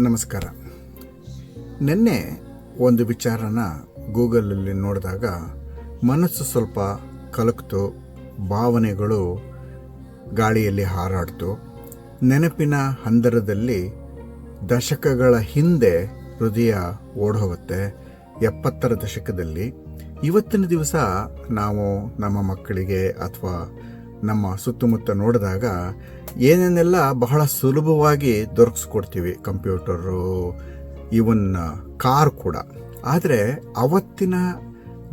ನಮಸ್ಕಾರ. ನಿನ್ನೆ ಒಂದು ವಿಚಾರನ ಗೂಗಲಲ್ಲಿ ನೋಡಿದಾಗ ಮನಸ್ಸು ಸ್ವಲ್ಪ ಕಲಕ್ತು, ಭಾವನೆಗಳು ಗಾಳಿಯಲ್ಲಿ ಹಾರಾಡ್ತು. ನೆನಪಿನ ಹಂದರದಲ್ಲಿ ದಶಕಗಳ ಹಿಂದೆ ಹೃದಯ ಓಡೋಗುತ್ತೆ ಎಪ್ಪತ್ತರ ದಶಕದಲ್ಲಿ. ಇವತ್ತಿನ ದಿವಸ ನಾವು ನಮ್ಮ ಮಕ್ಕಳಿಗೆ ಅಥವಾ ನಮ್ಮ ಸುತ್ತಮುತ್ತ ನೋಡಿದಾಗ ಏನೇನೆಲ್ಲ ಬಹಳ ಸುಲಭವಾಗಿ ದೊರಕಿಸ್ಕೊಡ್ತೀವಿ ಕಂಪ್ಯೂಟರು ಇವನ್ ಕಾರ್ ಕೂಡ. ಆದರೆ ಅವತ್ತಿನ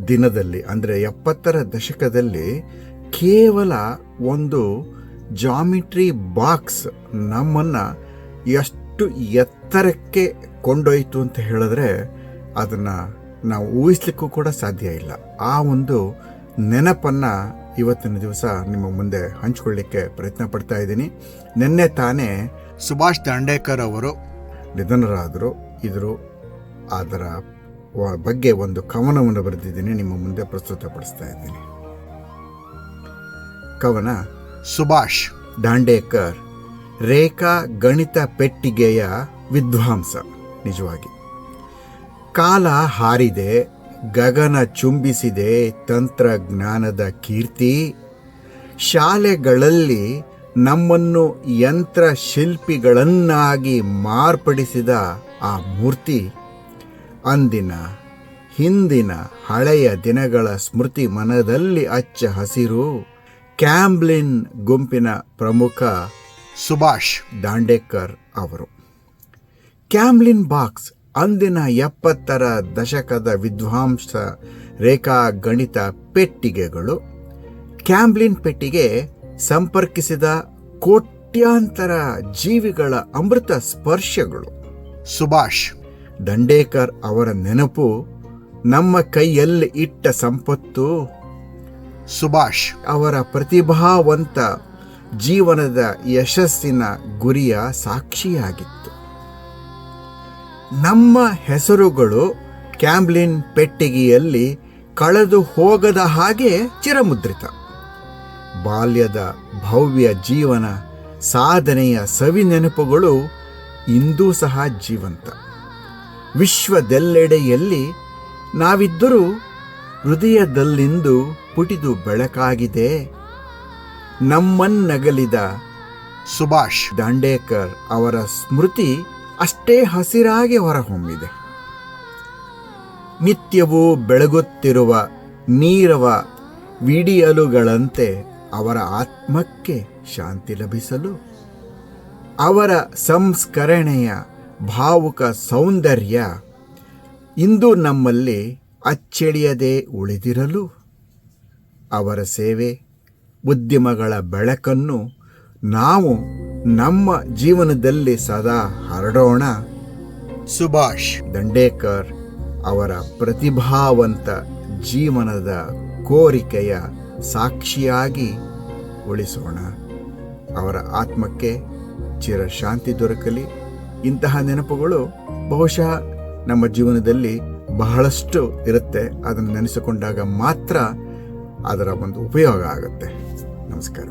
ದಿನದಲ್ಲಿ, ಅಂದರೆ ಎಪ್ಪತ್ತರ ದಶಕದಲ್ಲಿ ಕೇವಲ ಒಂದು ಜಾಮಿಟ್ರಿ ಬಾಕ್ಸ್ ನಮ್ಮನ್ನು ಎಷ್ಟು ಎತ್ತರಕ್ಕೆ ಕೊಂಡೊಯ್ತು ಅಂತ ಹೇಳಿದ್ರೆ ಅದನ್ನು ನಾವು ಊಹಿಸ್ಲಿಕ್ಕೂ ಕೂಡ ಸಾಧ್ಯ ಇಲ್ಲ. ಆ ಒಂದು ನೆನಪನ್ನು ಇವತ್ತಿನ ದಿವಸ ನಿಮ್ಮ ಮುಂದೆ ಹಂಚಿಕೊಳ್ಳಿಕ್ಕೆ ಪ್ರಯತ್ನ ಪಡ್ತಾ ಇದ್ದೀನಿ. ನಿನ್ನೆ ತಾನೇ ಸುಭಾಷ್ ದಾಂಡೇಕರ್ ಅವರು ನಿಧನರಾದರು. ಇದ್ರು ಅದರ ಬಗ್ಗೆ ಒಂದು ಕವನವನ್ನು ಬರೆದಿದ್ದೀನಿ. ನಿಮ್ಮ ಮುಂದೆ ಪ್ರಸ್ತುತಪಡಿಸ್ತಾ ಇದ್ದೀನಿ. ಕವನ, ಸುಭಾಷ್ ದಾಂಡೇಕರ್, ರೇಖಾ ಗಣಿತ ಪೆಟ್ಟಿಗೆಯ ವಿದ್ವಾಂಸ. ನಿಜವಾಗಿ ಕಾಲ ಹಾರಿದೆ. ಗಗನ ಚುಂಬಿಸಿದೆ ತಂತ್ರಜ್ಞಾನದ ಕೀರ್ತಿ. ಶಾಲೆಗಳಲ್ಲಿ ನಮ್ಮನ್ನು ಯಂತ್ರ ಶಿಲ್ಪಿಗಳನ್ನಾಗಿ ಮಾರ್ಪಡಿಸಿದ ಆ ಮೂರ್ತಿ. ಅಂದಿನ, ಹಿಂದಿನ ಹಳೆಯ ದಿನಗಳ ಸ್ಮೃತಿ ಮನದಲ್ಲಿ ಅಚ್ಚ ಹಸಿರು, ಕ್ಯಾಂಬ್ಲಿನ್ ಗುಂಪಿನ ಪ್ರಮುಖ ಸುಭಾಷ್ ದಾಂಡೇಕರ್ ಅವರು. ಕ್ಯಾಂಬ್ಲಿನ್ ಬಾಕ್ಸ್ ಅಂದಿನ ಎಪ್ಪತ್ತರ ದಶಕದ ವಿದ್ವಾಂಸ ರೇಖಾ ಗಣಿತ ಪೆಟ್ಟಿಗೆಗಳು ಕ್ಯಾಂಬ್ಲಿನ್ ಪೆಟ್ಟಿಗೆ ಸಂಪರ್ಕಿಸಿದ ಕೋಟ್ಯಾಂತರ ಜೀವಿಗಳ ಅಮೃತ ಸ್ಪರ್ಶಗಳು. ಸುಭಾಷ್. ದಂಡೇಕರ್ ಅವರ ನೆನಪು ನಮ್ಮ ಕೈಯಲ್ಲಿ ಇಟ್ಟ ಸಂಪತ್ತು. ಸುಭಾಷ್. ಅವರ ಪ್ರತಿಭಾವಂತ ಜೀವನದ ಯಶಸ್ಸಿನ ಗುರಿಯ ಸಾಕ್ಷಿಯಾಗಿತ್ತು. ನಮ್ಮ ಹೆಸರುಗಳು ಕ್ಯಾಂಬ್ಲಿನ್ ಪೆಟ್ಟಿಗೆಯಲ್ಲಿ ಕಳೆದು ಹೋಗದ ಹಾಗೆ ಚಿರಮುದ್ರಿತ. ಬಾಲ್ಯದ ಭವ್ಯ ಜೀವನ, ಸಾಧನೆಯ ಸವಿ ನೆನಪುಗಳು ಇಂದೂ ಸಹ ಜೀವಂತ. ವಿಶ್ವದೆಲ್ಲೆಡೆಯಲ್ಲಿ ನಾವಿದ್ದರೂ ಹೃದಯದಲ್ಲಿಂದು ಪುಟಿದು ಬೆಳಕಾಗಿದೆ. ನಮ್ಮನ್ನಗಲಿದ ಸುಭಾಷ್ ದಾಂಡೇಕರ್ ಅವರ ಸ್ಮೃತಿ ಅಷ್ಟೇ ಹಸಿರಾಗಿ ಹೊರಹೊಮ್ಮಿದೆ. ನಿತ್ಯವೂ ಬೆಳಗುತ್ತಿರುವ ನೀರವ ವಿಡಿಯಲುಗಳಂತೆ ಅವರ ಆತ್ಮಕ್ಕೆ ಶಾಂತಿ ಲಭಿಸಲು, ಅವರ ಸಂಸ್ಕರಣೆಯ ಭಾವುಕ ಸೌಂದರ್ಯ ಇಂದು ನಮ್ಮಲ್ಲಿ ಅಚ್ಚಳಿಯದೆ ಉಳಿದಿರಲು, ಅವರ ಸೇವೆ, ಉದ್ಯಮಗಳ ಬೆಳಕನ್ನು ನಾವು ನಮ್ಮ ಜೀವನದಲ್ಲಿ ಸದಾ ಹರಡೋಣ. ಸುಭಾಷ್ ದಂಡೇಕರ್ ಅವರ ಪ್ರತಿಭಾವಂತ ಜೀವನದ ಕೋರಿಕೆಯ ಸಾಕ್ಷಿಯಾಗಿ ಉಳಿಸೋಣ. ಅವರ ಆತ್ಮಕ್ಕೆ ಚಿರಶಾಂತಿ ದೊರಕಲಿ. ಇಂತಹ ನೆನಪುಗಳು ಬಹುಶಃ ನಮ್ಮ ಜೀವನದಲ್ಲಿ ಬಹಳಷ್ಟು ಇರುತ್ತೆ. ಅದನ್ನು ನೆನೆಸಿಕೊಂಡಾಗ ಮಾತ್ರ ಅದರ ಒಂದು ಉಪಯೋಗ ಆಗುತ್ತೆ. ನಮಸ್ಕಾರ.